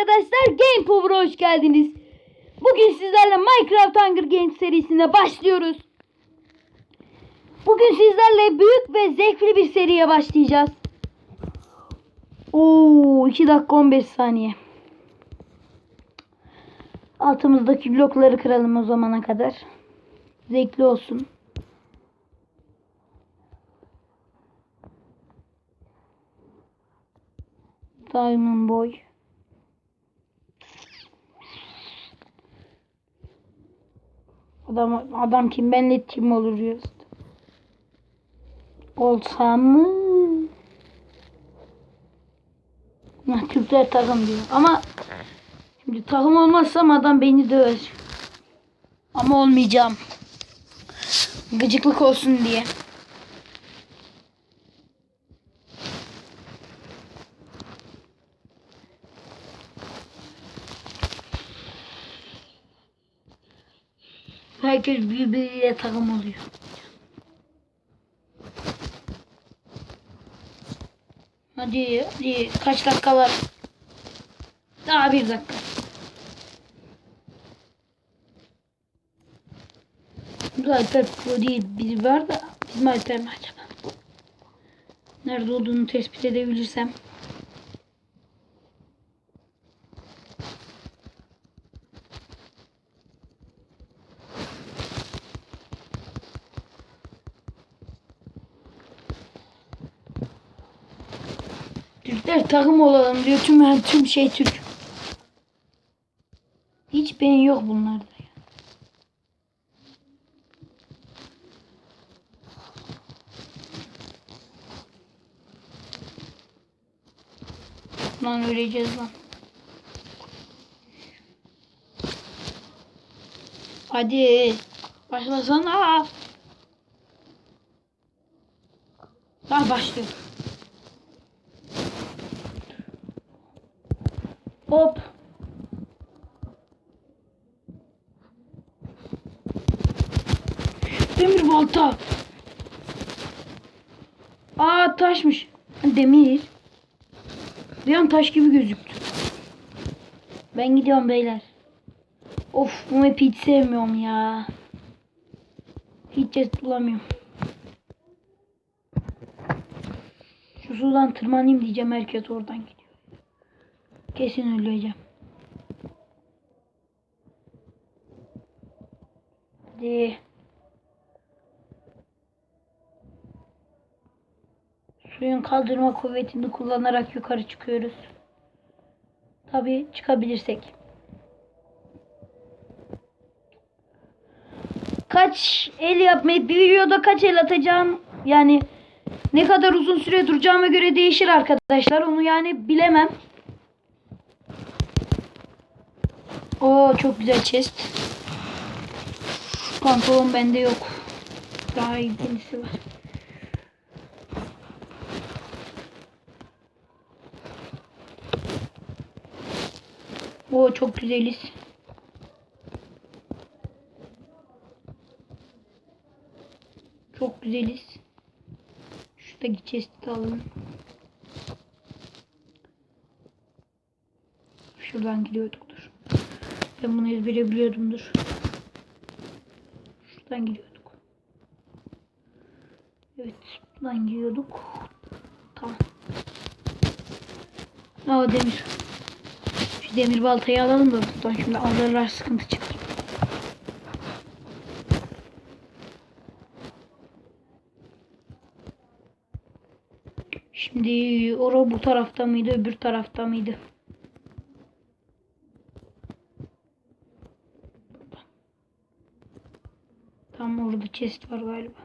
arkadaşlar Game Power'a hoş geldiniz. Bugün sizlerle Minecraft Hunger Games serisine başlıyoruz. Bugün sizlerle büyük ve zevkli bir seriye başlayacağız. Oo 2 dakika 15 saniye. Altımızdaki blokları kıralım o zamana kadar. Zevkli olsun. Diamond Boy. Adam adam kim benle kim olur diyoruz. Olsam mı? Hah, Türkler takım diyor. Ama şimdi takım olmazsam adam beni döver. Ama olmayacağım. Gıcıklık olsun diye. Herkes birbiriyle takım oluyor. Hadi hadi kaç dakika var? Daha bir dakika. Bu Alper Pro değil biri var da bizim Alper mi acaba? Nerede olduğunu tespit edebilirsem. Türkler takım olalım diyor. Tüm her tüm şey Türk. Hiç beyin yok bunlarda. ya. Lan öleceğiz lan. Hadi. Başlasana. Daha başlıyor. Hop. Demir balta. Aa taşmış. Demir. Bir an taş gibi gözüktü. Ben gidiyorum beyler. Of bu map'i hiç sevmiyorum ya. Hiç chest bulamıyorum. Şu sudan tırmanayım diyeceğim herkes oradan gidiyor. Kesin öleceğim. Hadi. Suyun kaldırma kuvvetini kullanarak yukarı çıkıyoruz. Tabii çıkabilirsek. Kaç el yapmayı bir videoda kaç el atacağım yani ne kadar uzun süre duracağıma göre değişir arkadaşlar. Onu yani bilemem. Oo çok güzel chest. Pantolon bende yok. Daha ilginlisi var. Oo çok güzeliz. Çok güzeliz. Şuradaki chest'i alalım. Şuradan gidiyorduk. Ben bunu ezbere biliyordum dur. Şuradan gidiyorduk. Evet buradan gidiyorduk. Tamam. Aa demir. Şu demir baltayı alalım da buradan şimdi alırlar sıkıntı çıkar. Şimdi ora bu tarafta mıydı öbür tarafta mıydı? Tam orada chest var galiba.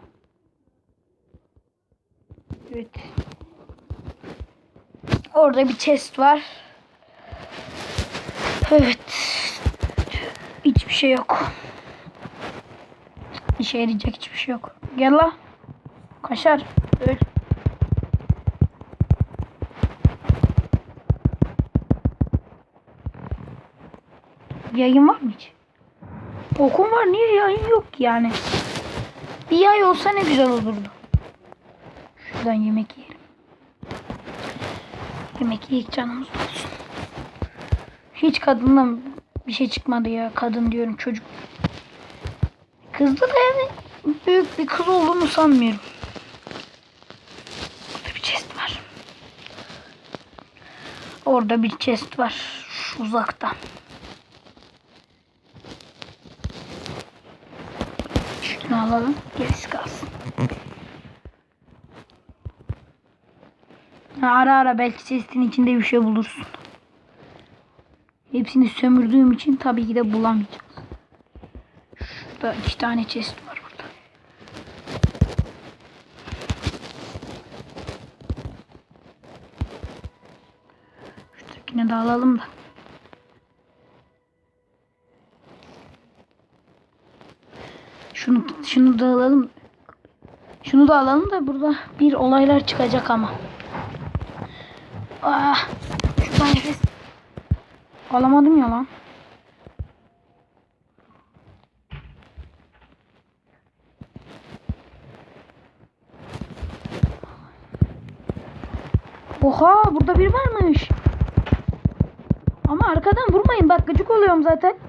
Evet. Orada bir chest var. Evet. Hiçbir şey yok. İşe yarayacak hiçbir şey yok. Gel la. Kaşar. Öl. Yayın var mı hiç? Okum var niye yayın yok yani? Bir yay olsa ne güzel olurdu. Şuradan yemek yiyelim. Yemek yiyip canımız olsun. Hiç kadından bir şey çıkmadı ya. Kadın diyorum çocuk. Kızda da yani büyük bir kız olduğunu sanmıyorum. Burada bir chest var. Orada bir chest var. Şu uzakta. Şunu alalım. Gerisi kalsın. Ara ara belki chest'in içinde bir şey bulursun. Hepsini sömürdüğüm için tabii ki de bulamayacağız. Şurada iki tane chest var burada. Şuradakini de alalım da. Şunu şunu da alalım. Şunu da alalım da burada bir olaylar çıkacak ama. Ah, şuradan nefes alamadım ya lan. Oha burada biri varmış. Ama arkadan vurmayın bak gıcık oluyorum zaten.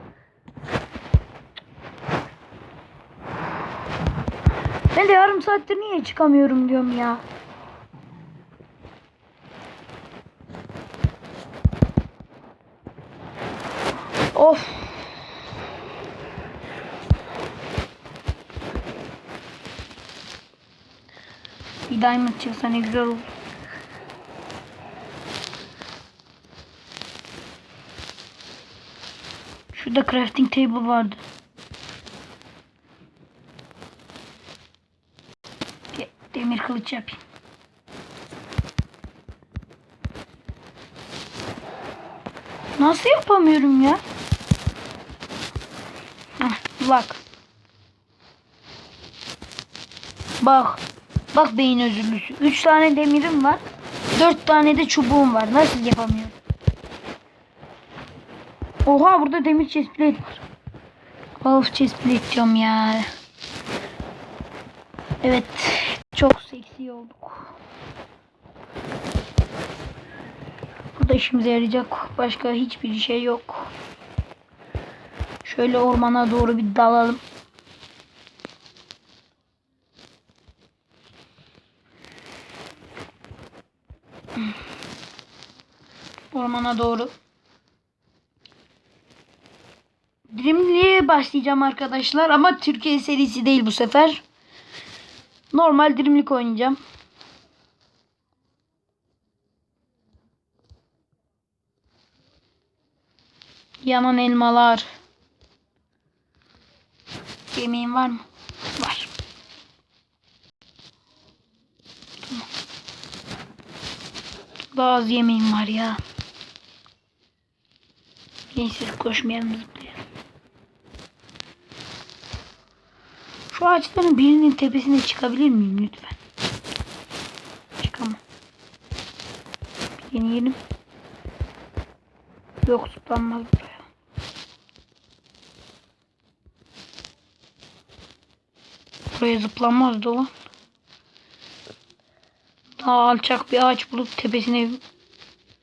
Ben de yarım saattir niye çıkamıyorum diyorum ya. Of. Bir diamond çıksa ne güzel olur. Şurada crafting table vardı. De- Demir kılıç yapayım. Nasıl yapamıyorum ya? Bak. Bak. Bak beyin özürlüsü. Üç tane demirim var. Dört tane de çubuğum var. Nasıl yapamıyorum? Oha burada demir chestplate var. Of chestplate diyorum ya. Evet. Çok seksi olduk. Burada işimize yarayacak başka hiçbir şey yok. Şöyle ormana doğru bir dalalım. Ormana doğru. Dreamli'ye başlayacağım arkadaşlar ama Türkiye serisi değil bu sefer. Normal Dreamlik oynayacağım. Yanan elmalar. Yemeğin var mı? Var. Daha az yemeğim var ya. Neyse koşmayalım zıplayalım. Ağaçların birinin tepesine çıkabilir miyim lütfen? Çıkamam. Bir deneyelim. Yok zıplanmaz buraya. Buraya zıplanmaz dolan. Daha alçak bir ağaç bulup tepesine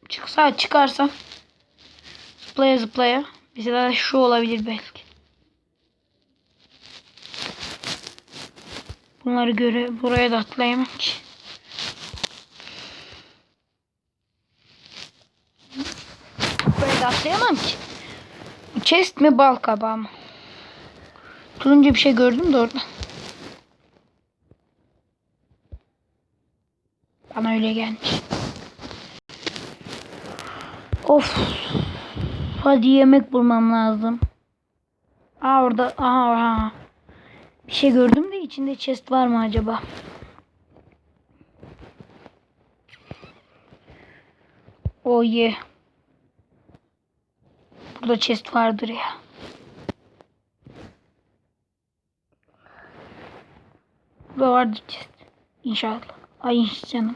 çıksa çıkarsam zıplaya zıplaya mesela şu olabilir belki. Bunları göre buraya da atlayamam ki. Buraya da atlayamam ki. Chest mi bal kabağı mı? Turuncu bir şey gördüm de orada. Bana öyle gelmiş. Of. Hadi yemek bulmam lazım. Aa orada. Aha aha. Bir şey gördüm de içinde chest var mı acaba? Oh yeah. Burada chest vardır ya. Burada vardır chest. İnşallah. Ay canım.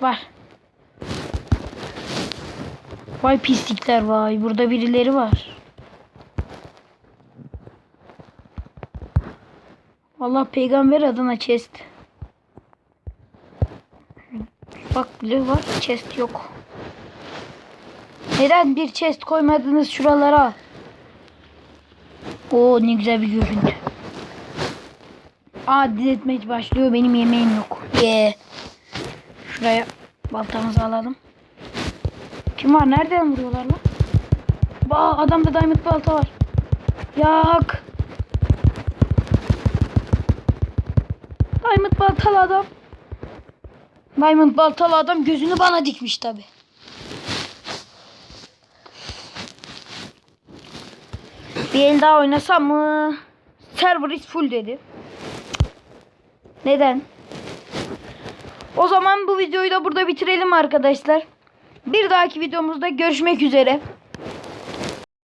Var. Vay pislikler vay. Burada birileri var. Allah peygamber adına chest. Bak blue var. Chest yok. Neden bir chest koymadınız şuralara? Oo ne güzel bir görüntü. Aa deathmatch başlıyor. Benim yemeğim yok. Ye. Şuraya baltamızı alalım. Kim var? Nereden vuruyorlar lan? Ba adamda diamond balta var. Yak. Diamond baltalı adam. Diamond baltalı adam gözünü bana dikmiş tabi. Bir el daha oynasam mı? Server is full dedi. Neden? O zaman bu videoyu da burada bitirelim arkadaşlar. Bir dahaki videomuzda görüşmek üzere.